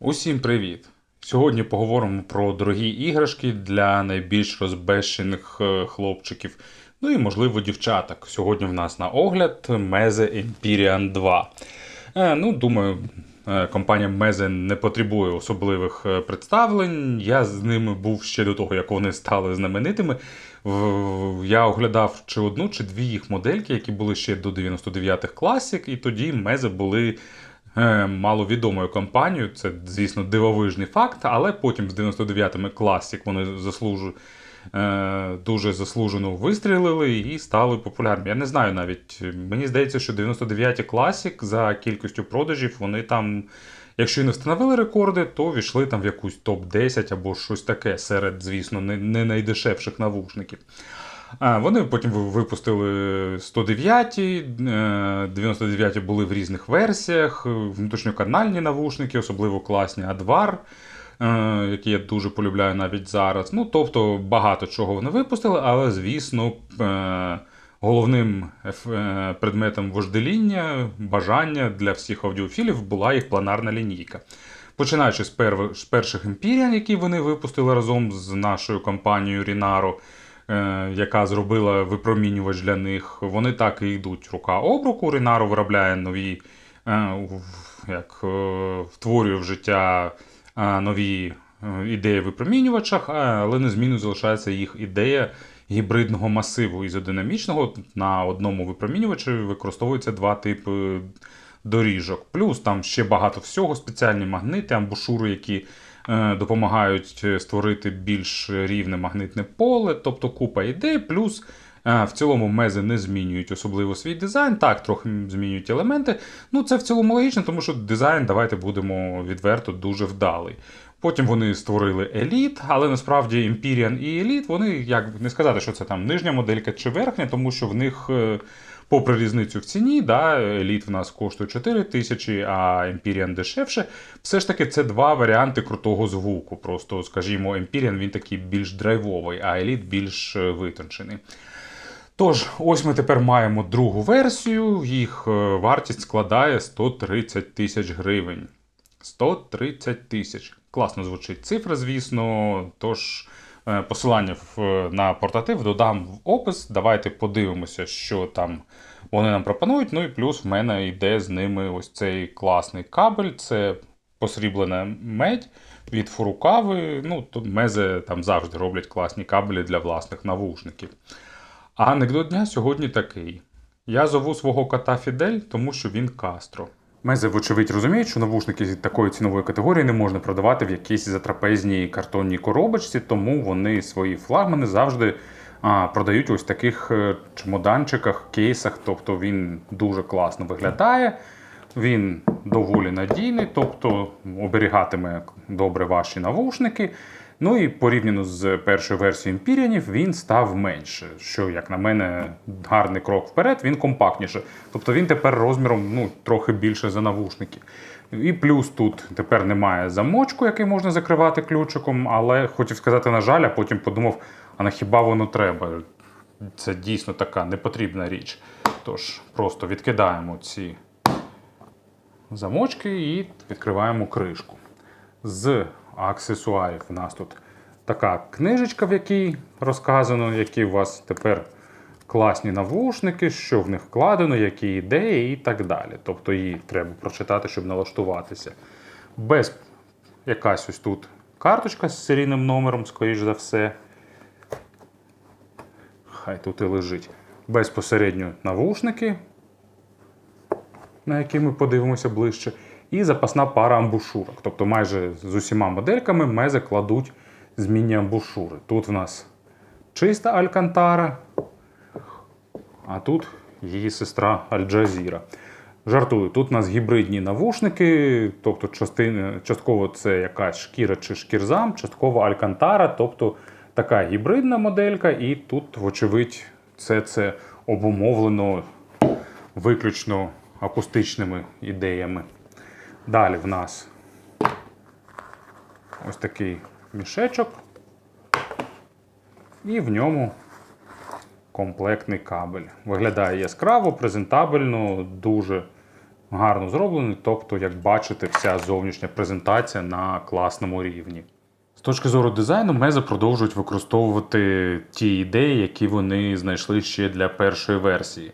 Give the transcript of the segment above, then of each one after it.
Усім привіт! Сьогодні поговоримо про дорогі іграшки для найбільш розбещених е, хлопчиків, ну і, можливо, дівчаток. Сьогодні в нас на огляд Meze Empyrean 2. Е, ну, думаю, е, компанія Meze не потребує особливих е, представлень. Я з ними був ще до того, як вони стали знаменитими. Я оглядав чи одну, чи дві їх модельки, які були ще до 99-х класик, і тоді Meze були маловідомою компанією. Це, звісно, дивовижний факт, але потім з 99-ми Classic вони заслужу, е, дуже заслужено вистрілили і стали популярними. Я не знаю навіть. Мені здається, що 99-ті Classic за кількістю продажів вони там. Якщо і не встановили рекорди, то війшли там в якусь топ-10 або щось таке серед, звісно, не найдешевших навушників. Вони потім ви- випустили 109, е, 99 були в різних версіях, е, внутрішньоканальні навушники, особливо класні Адвар, е, які я дуже полюбляю навіть зараз. Ну, тобто багато чого вони випустили, але, звісно, е, головним е, предметом вождеління, бажання для всіх аудіофілів була їх планарна лінійка. Починаючи з, перших Empyrean, які вони випустили разом з нашою компанією е, яка зробила випромінювач для них, вони так і йдуть рука об руку. Rінaro виробляє нові, е, як, е, втворює в життя е, нові е, ідеї випромінювачах, е, але незмінно залишається їх ідея гібридного масиву ізодинамічного. На одному випромінювачі використовується два типи доріжок. Плюс там ще багато всього, спеціальні магнити, амбушури, які е, допомагають е, створити більш рівне магнитне поле, тобто купа ідей. Плюс е, в цілому мези не змінюють особливо свій дизайн. Так, трохи змінюють елементи. Ну, це в цілому логічно, тому що дизайн, давайте будемо відверто, дуже вдалий. Потім вони створили Еліт, але насправді Empyrean і Еліт, вони як не сказати, що це там нижня моделька чи верхня, тому що в них, е, попри різницю в ціні, да, Еліт в нас коштує 4 тисячі, а Empyrean дешевше. Все ж таки, це два варіанти крутого звуку. Просто, скажімо, Empyrean він такий більш драйвовий, а Еліт більш е, витончений. Тож, ось ми тепер маємо другу версію. Їх е, вартість складає 130 тисяч гривень. 130 тисяч. Класно звучить цифра, звісно. Тож посилання в, на портатив додам в опис. Давайте подивимося, що там вони нам пропонують. Ну і плюс в мене йде з ними ось цей класний кабель. Це посріблена медь від фурукави. Ну, тут мезе там завжди роблять класні кабелі для власних навушників. А анекдот дня сьогодні такий: я зову свого кота Фідель, тому що він Кастро. Мези, вочевидь, розуміють, що навушники з такої цінової категорії не можна продавати в якійсь затрапезній картонній коробочці, тому вони свої флагмани завжди а, продають ось в таких е, чемоданчиках, кейсах. Тобто він дуже класно виглядає. Він доволі надійний, тобто оберігатиме добре ваші навушники. Ну і порівняно з першою версією Empyrean, він став менше. Що, як на мене, гарний крок вперед, він компактніше. Тобто він тепер розміром ну, трохи більше за навушники. І плюс тут тепер немає замочку, який можна закривати ключиком, але хотів сказати, на жаль, а потім подумав, а на хіба воно треба? Це дійсно така непотрібна річ. Тож просто відкидаємо ці замочки і відкриваємо кришку. З аксесуарів у нас тут така книжечка, в якій розказано, які у вас тепер класні навушники, що в них вкладено, які ідеї і так далі. Тобто її треба прочитати, щоб налаштуватися. Без якась ось тут карточка з серійним номером, скоріш за все. Хай тут і лежить. Безпосередньо навушники, на які ми подивимося ближче, і запасна пара амбушурок. Тобто майже з усіма модельками мези кладуть змінні амбушури. Тут в нас чиста Алькантара, а тут її сестра Аль-Джазіра. Жартую, тут у нас гібридні навушники, тобто частини, частково це якась шкіра чи шкірзам, частково Алькантара, тобто така гібридна моделька, і тут, вочевидь, все це обумовлено виключно акустичними ідеями. Далі в нас ось такий мішечок, і в ньому комплектний кабель. Виглядає яскраво, презентабельно, дуже гарно зроблений. Тобто, як бачите, вся зовнішня презентація на класному рівні. З точки зору дизайну, Меза продовжують використовувати ті ідеї, які вони знайшли ще для першої версії.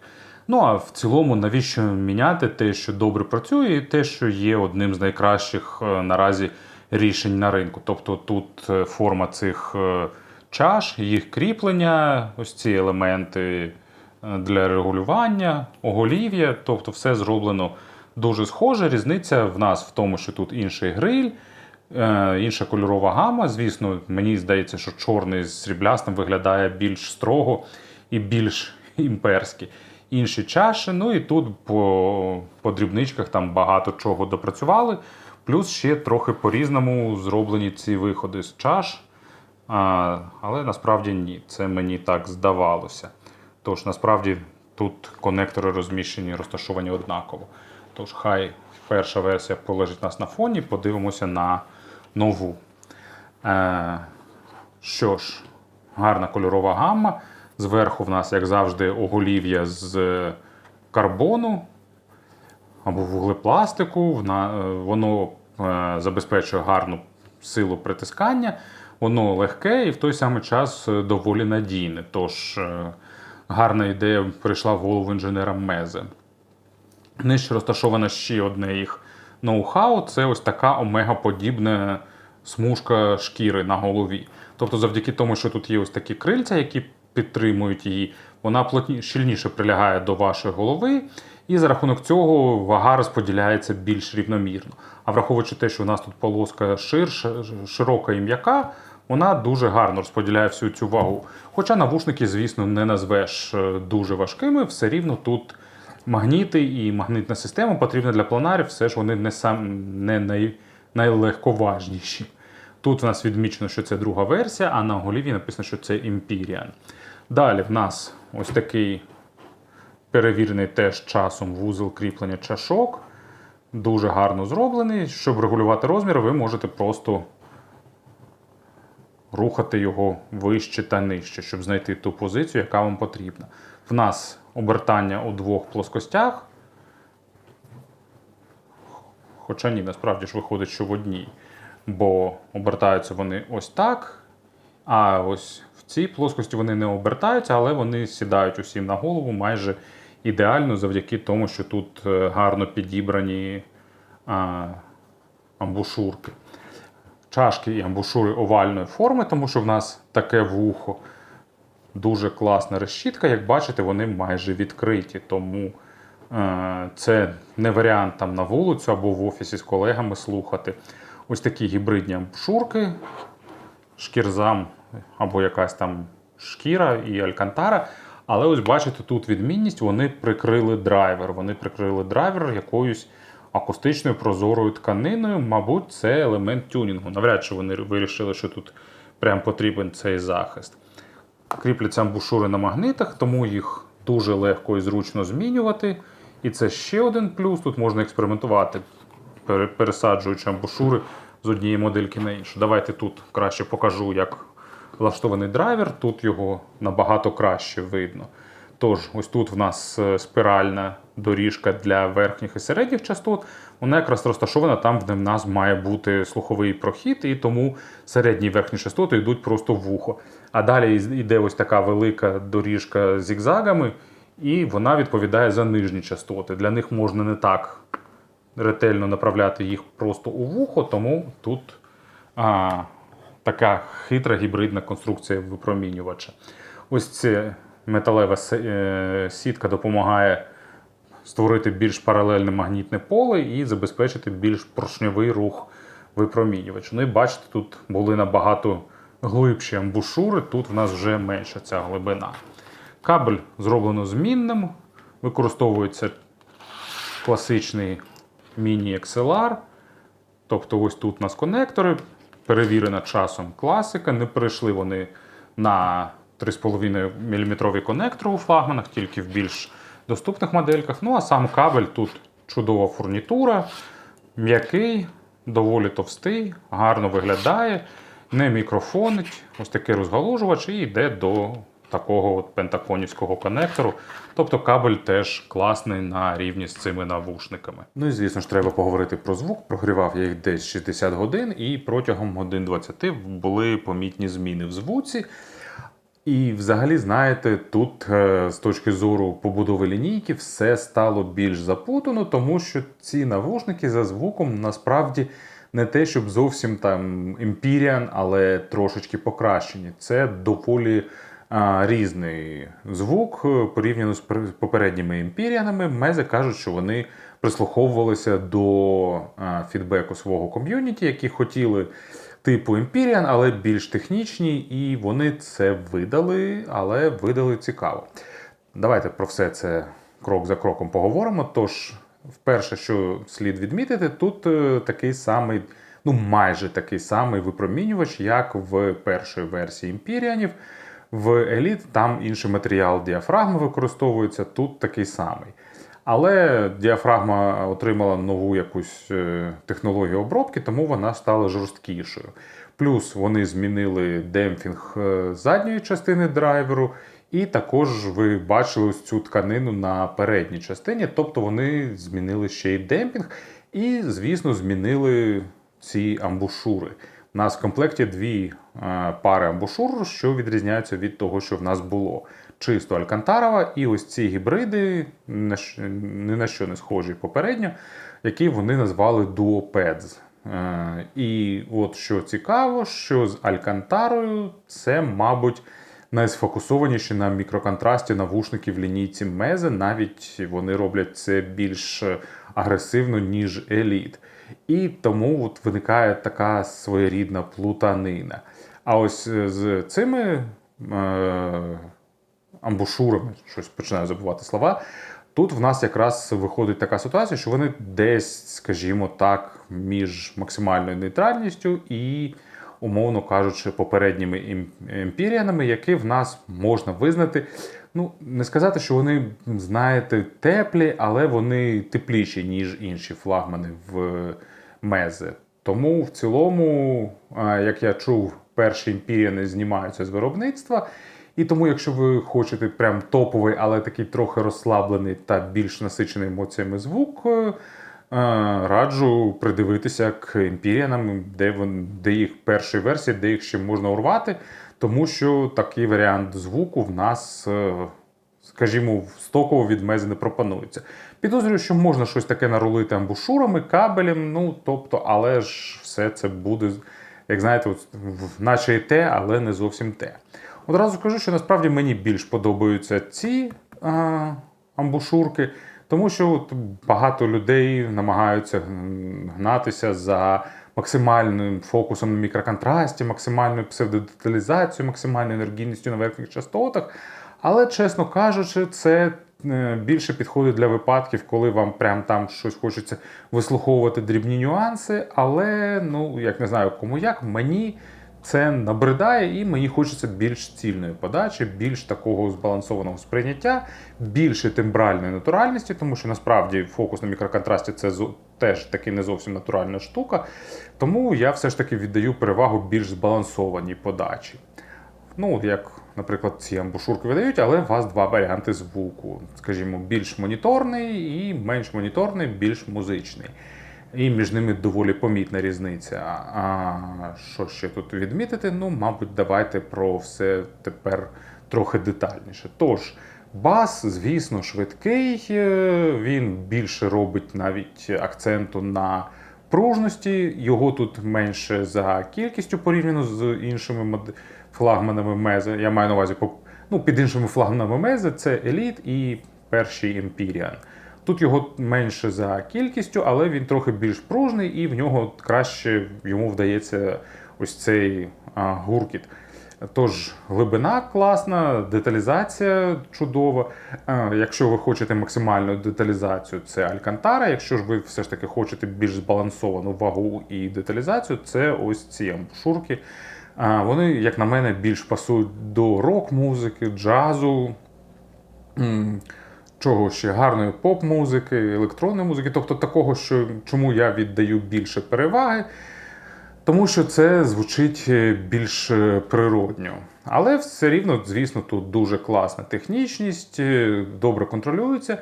Ну а в цілому, навіщо міняти те, що добре працює, і те, що є одним з найкращих е, наразі рішень на ринку. Тобто тут е, форма цих е, чаш, їх кріплення, ось ці елементи для регулювання, оголів'я, тобто все зроблено дуже схоже. Різниця в нас в тому, що тут інший гриль. Інша кольорова гама. Звісно, мені здається, що чорний з сріблястим виглядає більш строго і більш імперськи. Інші чаші, ну і тут по, по дрібничках там багато чого допрацювали. Плюс ще трохи по-різному зроблені ці виходи з чаш. А, але насправді ні, це мені так здавалося. Тож насправді тут конектори розміщені, розташовані однаково. Тож хай перша версія полежить нас на фоні, подивимося на нову. Е, що ж, гарна кольорова гамма. Зверху в нас, як завжди, оголів'я з карбону або вуглепластику. Е, воно е, забезпечує гарну силу притискання, воно легке і в той самий час е, доволі надійне. Тож е, гарна ідея прийшла в голову інженерам Мезе. Нижче розташоване ще одне їх ноу-хау це ось така омега-подібна смужка шкіри на голові. Тобто, завдяки тому, що тут є ось такі крильця, які підтримують її, вона плотні, щільніше прилягає до вашої голови, і за рахунок цього вага розподіляється більш рівномірно. А враховуючи те, що у нас тут полоска ширша, широка і м'яка, вона дуже гарно розподіляє всю цю вагу. Хоча навушники, звісно, не назвеш е, дуже важкими, все рівно тут магніти і магнитна система потрібна для планарів, все ж вони не сам не най, найлегковажніші. Тут в нас відмічено, що це друга версія, а на голіві написано, що це Empyrean. Далі в нас ось такий перевірений теж часом вузол кріплення чашок. Дуже гарно зроблений. Щоб регулювати розмір, ви можете просто рухати його вище та нижче, щоб знайти ту позицію, яка вам потрібна. В нас обертання у двох плоскостях. Хоча ні, насправді ж виходить, що в одній. Бо обертаються вони ось так. А ось в цій плоскості вони не обертаються, але вони сідають усім на голову майже ідеально завдяки тому, що тут е, гарно підібрані а, амбушурки. Чашки і амбушури овальної форми, тому що в нас таке вухо. Дуже класна решітка. Як бачите, вони майже відкриті. Тому е, це не варіант там на вулицю або в офісі з колегами слухати. Ось такі гібридні амбушурки, шкірзам або якась там шкіра і алькантара. Але ось бачите, тут відмінність, вони прикрили драйвер. Вони прикрили драйвер якоюсь акустичною прозорою тканиною. Мабуть, це елемент тюнінгу. Навряд чи вони вирішили, що тут прям потрібен цей захист. Кріпляться амбушури на магнитах, тому їх дуже легко і зручно змінювати. І це ще один плюс. Тут можна експериментувати, пересаджуючи амбушури з однієї модельки на іншу. Давайте тут краще покажу, як влаштований драйвер. Тут його набагато краще видно. Тож, ось тут в нас е, спіральна доріжка для верхніх і середніх частот. Вона якраз розташована там, де в нас має бути слуховий прохід, і тому середні і верхні частоти йдуть просто в вухо. А далі йде ось така велика доріжка з зігзагами, і вона відповідає за нижні частоти. Для них можна не так ретельно направляти їх просто у вухо, тому тут а, така хитра гібридна конструкція випромінювача. Ось ця металева е, сітка допомагає створити більш паралельне магнітне поле і забезпечити більш поршньовий рух випромінювача. Ну і бачите, тут були набагато глибші амбушури, тут в нас вже менша ця глибина. Кабель зроблено змінним, використовується класичний міні-XLR. Тобто ось тут у нас конектори, перевірена часом класика. Не перейшли вони на 3,5 мм конектор у флагманах, тільки в більш доступних модельках. Ну а сам кабель тут чудова фурнітура, м'який, доволі товстий, гарно виглядає, не мікрофонить. Ось такий розгалужувач і йде до такого от пентафонівського конектору. Тобто кабель теж класний на рівні з цими навушниками. Ну і звісно ж, треба поговорити про звук. Прогрівав я їх десь 60 годин, і протягом годин 20 були помітні зміни в звуці. І взагалі, знаєте, тут е, з точки зору побудови лінійки все стало більш запутано, тому що ці навушники за звуком насправді не те, щоб зовсім там Empyrean, але трошечки покращені. Це доволі різний звук е, порівняно з пер- попередніми Empyreanами. Мези кажуть, що вони прислуховувалися до фідбеку свого ком'юніті, які хотіли типу Empyrean, але більш технічні, і вони це видали, але видали цікаво. Давайте про все це крок за кроком поговоримо. Тож, вперше, що слід відмітити, тут е, такий самий, ну майже такий самий випромінювач, як в першої версії Empyreanів. В Elite там інший матеріал діафрагми використовується, тут такий самий. Але діафрагма отримала нову якусь е, технологію обробки, тому вона стала жорсткішою. Плюс вони змінили демпфінг е, задньої частини драйверу, і також ви бачили ось цю тканину на передній частині, тобто вони змінили ще й демпінг, і, звісно, змінили ці амбушури. У нас в комплекті дві е, пари амбушур, що відрізняються від того, що в нас було. Чисто алькантарова, і ось ці гібриди ні на що- не схожі попередньо, які вони назвали Duopeds. Е, І от що цікаво, що з Алькантарою це, мабуть, найсфокусованіші на мікроконтрасті навушники в лінійці Мезе. Навіть вони роблять це більш агресивно, ніж Elite. І тому от виникає така своєрідна плутанина. А ось е, з цими е, амбушурами, щось починаю забувати слова. Тут в нас якраз виходить така ситуація, що вони десь, скажімо так, між максимальною нейтральністю і, умовно кажучи, попередніми ім- емпіріанами, які в нас можна визнати. Ну, не сказати, що вони, знаєте, теплі, але вони тепліші, ніж інші флагмани в Мезе. Тому в цілому, як я чув, перші імпіріани знімаються з виробництва. І тому, якщо ви хочете прям топовий, але такий трохи розслаблений та більш насичений емоціями звук, е, е, раджу придивитися к імпіріанам, де їх перші версії, де їх ще можна урвати, тому що такий варіант звуку в нас, е, скажімо, в стоково від мези не пропонується. Підозрюю, що можна щось таке нарулити амбушурами, кабелем, ну тобто, але ж все це буде, як знаєте, от, наче і те, але не зовсім те. Одразу скажу, що насправді мені більш подобаються ці а, амбушурки, тому що от багато людей намагаються гнатися за максимальним фокусом на мікроконтрасті, максимальною псевдодеталізацією, максимальною енергійністю на верхніх частотах. Але, чесно кажучи, це е, більше підходить для випадків, коли вам прям там щось хочеться вислуховувати дрібні нюанси. Але, ну, як не знаю, кому як, мені це набридає, і мені хочеться більш цільної подачі, більш такого збалансованого сприйняття, більше тембральної натуральності, тому що насправді фокус на мікроконтрасті це теж таки не зовсім натуральна штука. Тому я все ж таки віддаю перевагу більш збалансованій подачі. Ну, як, наприклад, ці амбушурки видають, але у вас два варіанти звуку. Скажімо, більш моніторний і менш моніторний, більш музичний. І між ними доволі помітна різниця. А що ще тут відмітити? Ну, мабуть, давайте про все тепер трохи детальніше. Тож, бас, звісно, швидкий, е, він більше робить навіть акценту на пружності. Його тут менше за кількістю порівняно з іншими флагманами Мезе. Я маю на увазі ну, під іншими флагманами Мезе це Elite і перший Empyrean. Тут його менше за кількістю, але він трохи більш пружний і в нього краще йому вдається ось цей а, гуркіт. Тож глибина класна, деталізація чудова. Якщо ви хочете максимальну деталізацію, це Алькантара. Якщо ж ви все ж таки хочете більш збалансовану вагу і деталізацію, це ось ці амбушурки. Вони, як на мене, більш пасують до рок-музики, джазу. Чого ще гарної поп-музики, електронної музики, тобто такого, що чому я віддаю більше переваги, тому що це звучить е, більш е, природньо. Але все рівно, звісно, тут дуже класна технічність, е, добре контролюється.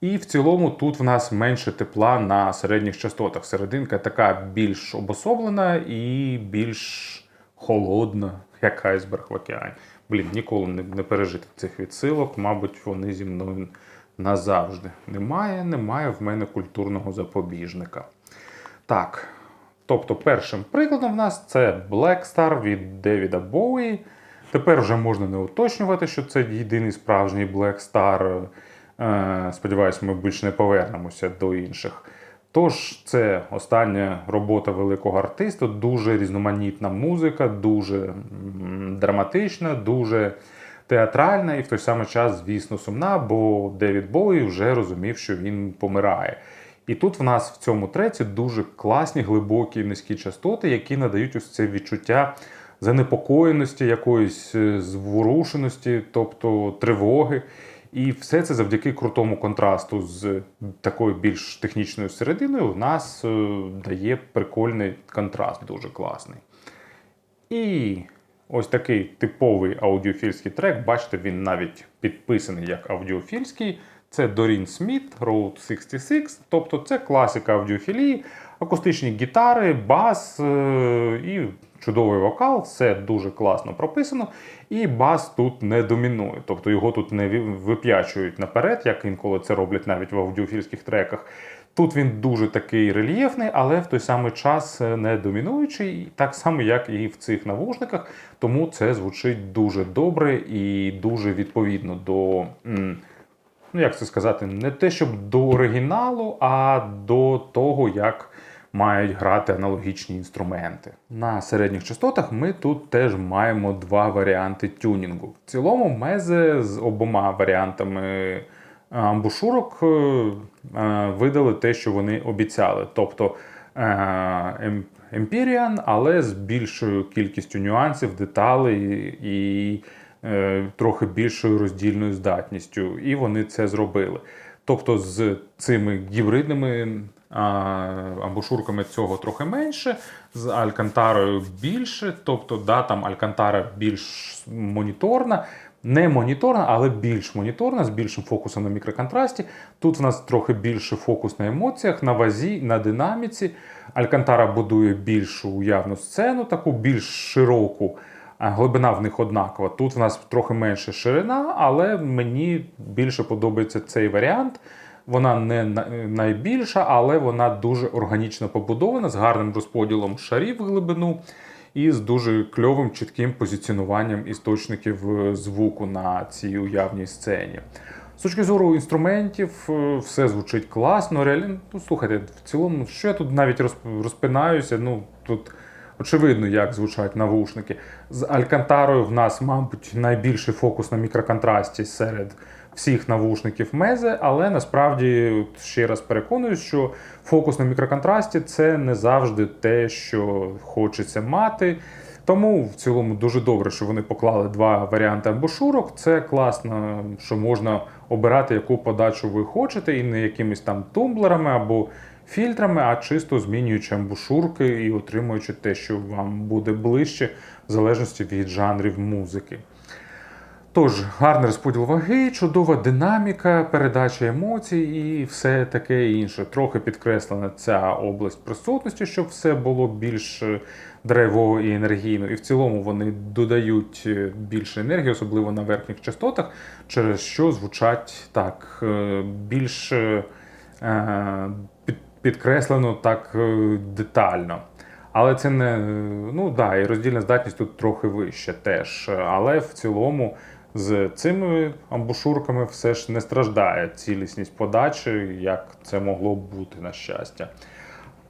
І в цілому тут в нас менше тепла на середніх частотах. Серединка така більш обособлена і більш холодна, як айсберг в океані. Блін, ніколи не пережити цих відсилок, мабуть, вони зі мною назавжди. Немає, немає в мене культурного запобіжника. Так. Тобто, першим прикладом в нас це Black Star від Девіда Боуї. Тепер вже можна не уточнювати, що це єдиний справжній Black Star. Е, Сподіваюсь, ми більше не повернемося до інших. Тож, це остання робота великого артиста, дуже різноманітна музика, дуже драматична, дуже театральна і в той самий час, звісно, сумна, бо Девід Боуї вже розумів, що він помирає. І тут в нас в цьому треці дуже класні, глибокі низькі частоти, які надають ось це відчуття занепокоєності, якоїсь е, зворушеності, тобто тривоги. І все це завдяки крутому контрасту з такою більш технічною серединою в нас е, дає прикольний контраст, дуже класний. І ось такий типовий аудіофільський трек. Бачите, він навіть підписаний як аудіофільський. Це Дорін Сміт, Road 66, тобто це класика аудіофілії, акустичні гітари, бас е- і чудовий вокал, все дуже класно прописано. І бас тут не домінує, тобто його тут не вип'ячують наперед, як інколи це роблять навіть в аудіофільських треках. Тут він дуже такий рельєфний, але в той самий час е, не домінуючий, так само, як і в цих навушниках. Тому це звучить дуже добре і дуже відповідно до. ну як це сказати, не те, щоб до оригіналу, а до того, як мають грати аналогічні інструменти. На середніх частотах ми тут теж маємо два варіанти тюнінгу. В цілому, мезе з обома варіантами амбушурок е, е, видали те, що вони обіцяли. Тобто е, Empyrean, але з більшою кількістю нюансів, деталей і е, трохи більшою роздільною здатністю. І вони це зробили. Тобто з цими гібридними амбушурками цього трохи менше, з Алькантарою більше. Тобто, да, там Алькантара більш моніторна. Не моніторна, але більш моніторна, з більшим фокусом на мікроконтрасті. Тут в нас трохи більше фокус на емоціях, на вазі, на динаміці. Алькантара будує більшу уявну сцену, таку більш широку. Глибина в них однакова. Тут в нас трохи менше ширина, але мені більше подобається цей варіант. Вона не найбільша, але вона дуже органічно побудована, з гарним розподілом шарів в глибину і з дуже кльовим чітким позиціонуванням істочників е, звуку на цій уявній сцені. З точки зору інструментів, е, все звучить класно. Реально, ну слухайте, в цілому, що я тут навіть розп- розпинаюся, ну тут. Очевидно, як звучать навушники. З Алькантарою в нас, мабуть, найбільший фокус на мікроконтрасті серед всіх навушників Мезе, але насправді ще раз переконуюсь, що фокус на мікроконтрасті це не завжди те, що хочеться мати. Тому в цілому дуже добре, що вони поклали два варіанти амбушурок. Це класно, що можна обирати, яку подачу ви хочете, і не якимись там тумблерами або фільтрами, а чисто змінюючи амбушурки і отримуючи те, що вам буде ближче, в залежності від жанрів музики. Тож, гарний розподіл ваги, чудова динаміка, передача емоцій і все таке інше. Трохи підкреслена ця область присутності, щоб все було більш е, драйвово і енергійно. І в цілому вони додають е, більше енергії, особливо на верхніх частотах, через що звучать так е, більш підкреслено так детально. Але це не ну да, і роздільна здатність тут трохи вища теж. Але в цілому з цими амбушурками все ж не страждає цілісність подачі, як це могло б бути на щастя.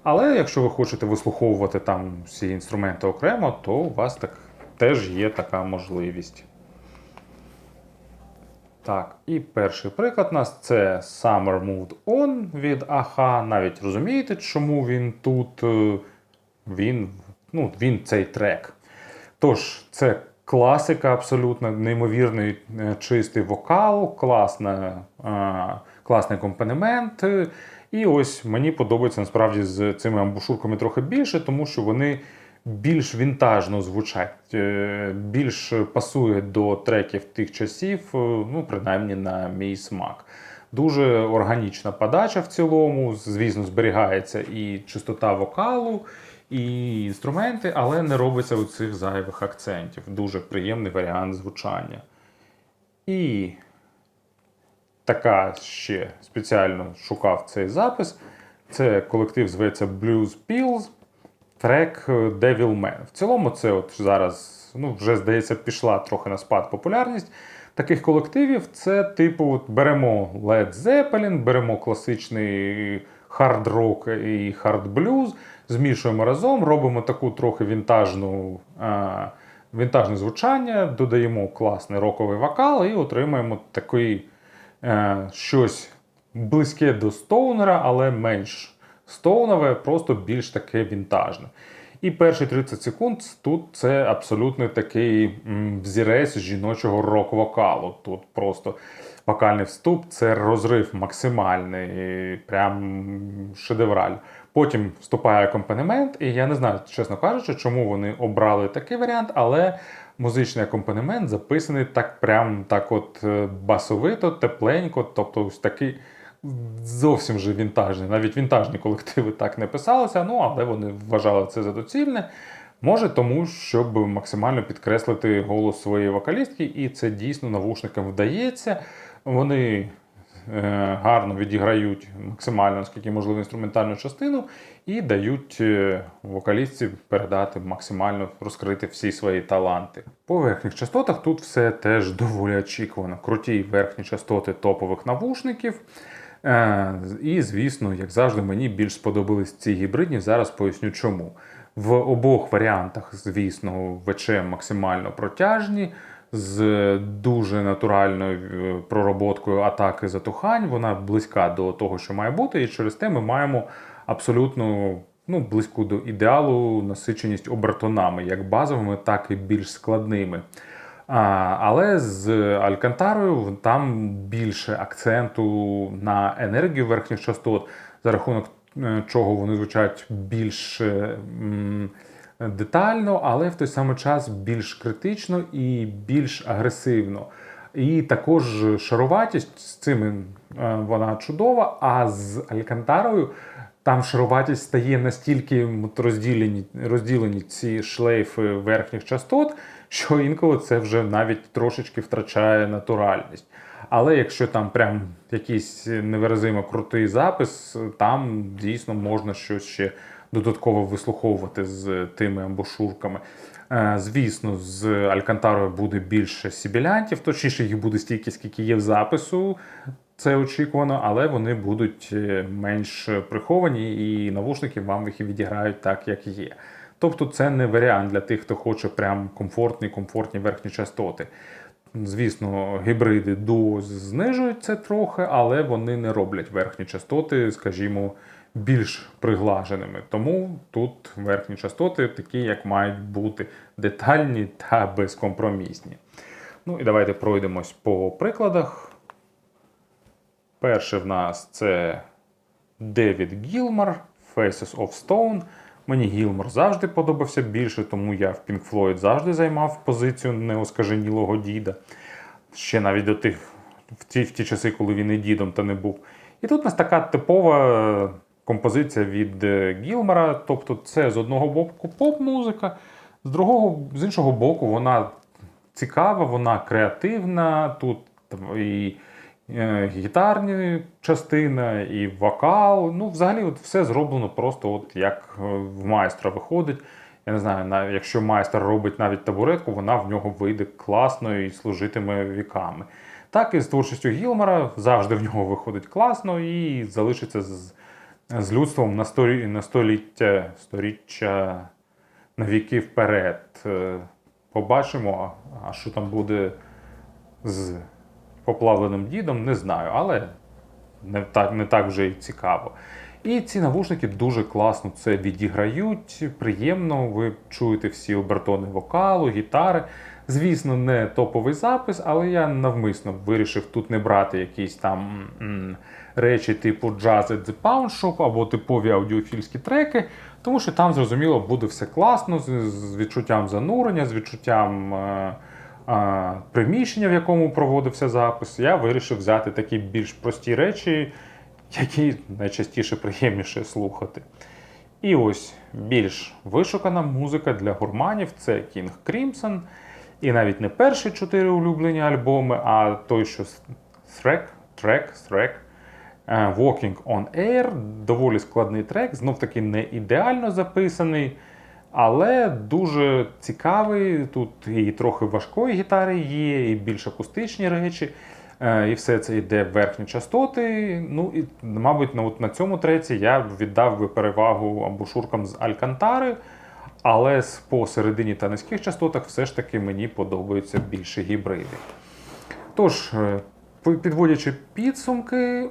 Але якщо ви хочете вислуховувати там всі інструменти окремо, то у вас так теж є така можливість. Так, і перший приклад у нас це Summer Moved On від Аха. Навіть розумієте, чому він тут? Е, Він, ну, він цей трек. Тож, це класика, абсолютно неймовірний е, чистий вокал, класна, е, класний акомпанемент. Е, І ось мені подобається насправді з цими амбушурками трохи більше, тому що вони більш вінтажно звучать, е, більш пасує до треків тих часів, ну, принаймні на мій смак. Дуже органічна подача в цілому, звісно, зберігається і чистота вокалу, і інструменти, але не робиться у цих зайвих акцентів. Дуже приємний варіант звучання. І така ще спеціально шукав цей запис. Це колектив зветься Blues Pills, трек Devil Man. В цілому, це от зараз ну, вже здається пішла трохи на спад популярність. Таких колективів це типу, от беремо Led Zeppelin, беремо класичний хард-рок і хард-блюз, змішуємо разом, робимо таку трохи вінтажну, а, вінтажне звучання, додаємо класний роковий вокал і отримаємо такий е, щось близьке до стоунера, але менш стоунове, просто більш таке вінтажне. І перші 30 секунд тут це абсолютно такий взірець жіночого рок-вокалу. Тут просто вокальний вступ, це розрив максимальний, прям шедевраль. Потім вступає акомпанемент, і я не знаю, чесно кажучи, чому вони обрали такий варіант, але музичний акомпанемент записаний так прям так от е, басовито, тепленько, тобто ось такий зовсім же вінтажний. Навіть вінтажні колективи так не писалися, ну але вони вважали це за доцільне. Може, тому, щоб максимально підкреслити голос своєї вокалістки, і це дійсно навушникам вдається. Вони гарно відіграють максимально, наскільки можливо, інструментальну частину, і дають е, вокалістці передати максимально розкрити всі свої таланти. По верхніх частотах тут все теж доволі очікувано. Круті верхні частоти топових навушників. Е, І, звісно, як завжди, мені більш сподобались ці гібридні. Зараз поясню чому. В обох варіантах, звісно, ВЧ максимально протяжні, з дуже натуральною е, пророботкою атаки затухань. Вона близька до того, що має бути, і через те ми маємо абсолютно ну, близьку до ідеалу насиченість обертонами, як базовими, так і більш складними. А, Але з Алькантарою там більше акценту на енергію верхніх частот, за рахунок е, чого вони звучать більш м, детально, але в той самий час більш критично і більш агресивно. І також шаруватість з цими е, вона чудова, а з Алькантарою там шаруватість стає настільки розділені, розділені ці шлейфи верхніх частот, що інколи це вже навіть трошечки втрачає натуральність. Але якщо там прям якийсь невиразимо крутий запис, там дійсно можна щось ще додатково вислуховувати з тими амбушурками. Е, Звісно, з Алькантарою буде більше сібілянтів, точніше їх буде стільки, скільки є в запису. Це очікувано, але вони будуть е, менш приховані, і навушники вам їх відіграють так, як є. Тобто це не варіант для тих, хто хоче прям комфортні, комфортні верхні частоти. Звісно, гібриди дуо знижують це трохи, але вони не роблять верхні частоти, скажімо, більш приглаженими. Тому тут верхні частоти такі, як мають бути детальні та безкомпромісні. Ну і давайте пройдемось по прикладах. Перший в нас це Девід Гілмор, Faces of Stone. Мені Гілмор завжди подобався більше, тому я в Pink Floyd завжди займав позицію неоскаженілого діда. Ще навіть до тих, в ті, в ті часи, коли він і дідом та не був. І тут у нас така типова композиція від е, Гілмора. Тобто, це з одного боку поп-музика, з другого, з іншого боку, вона цікава, вона креативна. Тут і е, гітарні частина, і вокал. Ну, взагалі, от все зроблено просто от як е, в майстра виходить. Я не знаю, якщо майстер робить навіть табуретку, вона в нього вийде класно і служитиме віками. Так і з творчістю Гілмора завжди в нього виходить класно і залишиться з, з людством на, сторі, на століття, сторіччя на віки вперед. Е, Побачимо, а що там буде з поплавленим дідом, не знаю, але не так, не так вже і цікаво. І ці навушники дуже класно це відіграють, приємно. Ви чуєте всі обертони вокалу, гітари. Звісно, не топовий запис, але я навмисно вирішив тут не брати якісь там м, речі типу Jazz at the Pound Shop або типові аудіофільські треки, тому що там, зрозуміло, буде все класно, з, з відчуттям занурення, з відчуттям. Е, е, Приміщення, в якому проводився запис, я вирішив взяти такі більш прості речі, які найчастіше приємніше слухати. І ось більш вишукана музика для гурманів це King Crimson. І навіть не перші чотири улюблені альбоми, а той, що Threk, Trek, Threk, е, Walking on Air, доволі складний трек, знов таки не ідеально записаний, але дуже цікавий. Тут і трохи важкої гітари є, і більш акустичні речі. Е, І все це йде в верхні частоти. Ну і, мабуть, на, на цьому треці я віддав би перевагу амбушуркам з Алькантари. Але з посередині та низьких частотах все ж таки мені подобаються більше гібриди. Тож, е, підводячи підсумки,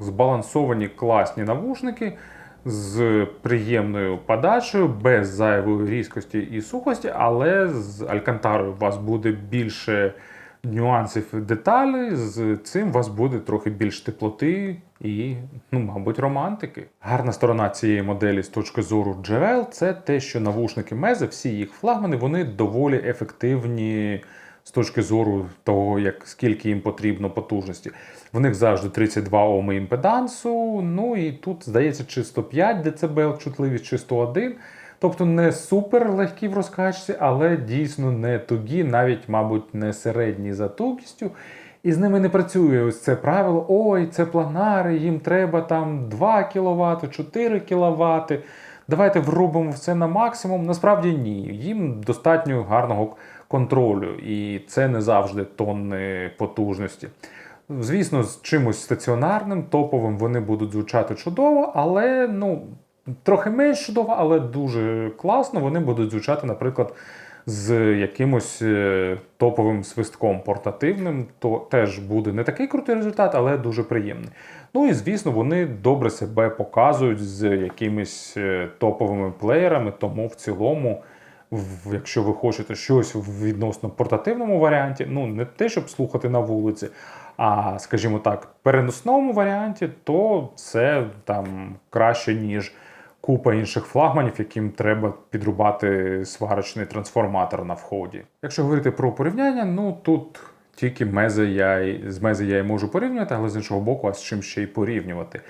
збалансовані класні навушники з приємною подачею, без зайвої різкості і сухості, але з Алькантарою у вас буде більше нюансів і деталей, з цим у вас буде трохи більш теплоти і, ну, мабуть, романтики. Гарна сторона цієї моделі з точки зору джерел це те, що навушники Meze, всі їх флагмани, вони доволі ефективні з точки зору того, як скільки їм потрібно потужності. В них завжди 32 Оми імпедансу. Ну і тут, здається, чи 105 дБ чутливість, чи 101. Тобто не супер легкі в розкачці, але дійсно не тугі, навіть, мабуть, не середні за тугістю. І з ними не працює ось це правило: ой, це планари, їм треба там 2 кВт, 4 кВт. Давайте врубимо все на максимум. Насправді ні. Їм достатньо гарного контролю, і це не завжди тонни потужності. Звісно, з чимось стаціонарним, топовим вони будуть звучати чудово, але ну, трохи менш чудово, але дуже класно. Вони будуть звучати, наприклад, з якимось е, топовим свистком портативним, то теж буде не такий крутий результат, але дуже приємний. Ну і звісно, вони добре себе показують з якимись е, топовими плеєрами, тому в цілому. Якщо ви хочете щось в відносно портативному варіанті, ну не те, щоб слухати на вулиці, а скажімо так, переносному варіанті, то це там краще, ніж купа інших флагманів, яким треба підрубати сварочний трансформатор на вході. Якщо говорити про порівняння, ну тут тільки мези я й- з мези я і можу порівнювати, але з іншого боку, а з чим ще й порівнювати.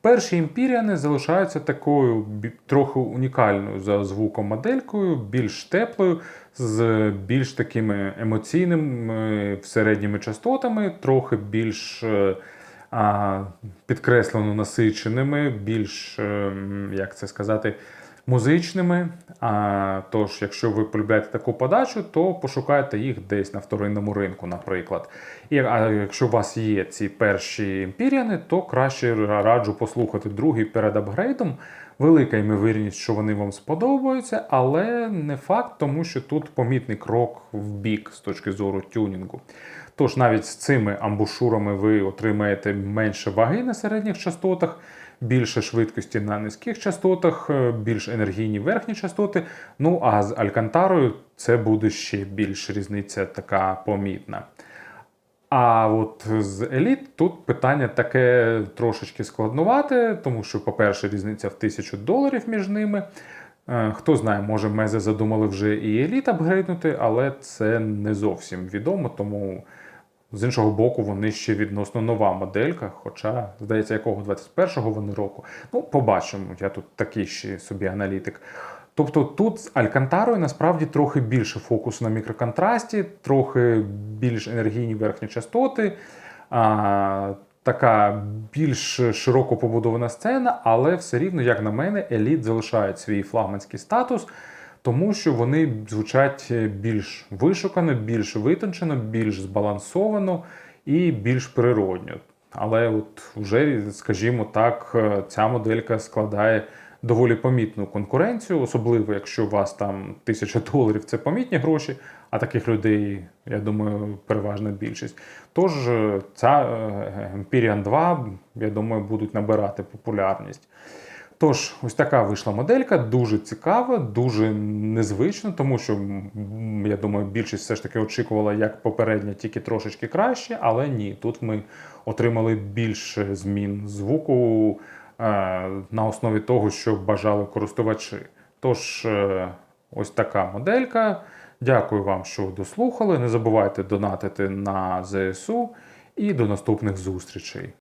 Перші імпіріани залишаються такою трохи унікальною за звуком моделькою, більш теплою, з більш такими емоційними середніми частотами, трохи більш е, підкреслено насиченими, більш, ем, як це сказати, музичними. А, тож, якщо ви полюбляєте таку подачу, то пошукайте їх десь на вторинному ринку, наприклад. І, а якщо у вас є ці перші імпіріани, то краще раджу послухати другий перед апгрейдом. Велика ймовірність, що вони вам сподобаються, але не факт, тому що тут помітний крок в бік з точки зору тюнінгу. Тож навіть з цими амбушурами ви отримаєте менше ваги на середніх частотах, більше швидкості на низьких частотах, е, більш енергійні верхні частоти. Ну а з Алькантарою це буде ще більш різниця така помітна. А от з еліт тут питання таке трошечки складнувате, тому що, по-перше, різниця в тисячу доларів між ними. Е, Хто знає, може, мези задумали вже і еліт апгрейднути, але це не зовсім відомо, тому з іншого боку, вони ще відносно нова моделька, хоча, здається, якого 21-го вони року. Ну, побачимо, я тут такий ще собі аналітик. Тобто тут з Алькантарою насправді трохи більше фокусу на мікроконтрасті, трохи більш енергійні верхні частоти, а, така більш широко побудована сцена, але все рівно, як на мене, еліт залишають свій флагманський статус, тому що вони звучать більш вишукано, більш витончено, більш збалансовано і більш природньо. Але от вже, скажімо так, ця моделька складає доволі помітну конкуренцію, особливо якщо у вас там тисяча доларів це помітні гроші, а таких людей, я думаю, переважна більшість. Тож е, ця е, Empyrean 2, я думаю, будуть набирати популярність. Тож, ось така вийшла моделька, дуже цікава, дуже незвична, тому що я думаю, більшість все ж таки очікувала як попередня, тільки трошечки краще, але ні, тут ми отримали більше змін звуку на основі того, що бажали користувачі. Тож, е, ось така моделька. Дякую вам, що дослухали. Не забувайте донатити на ЗСУ і до наступних зустрічей.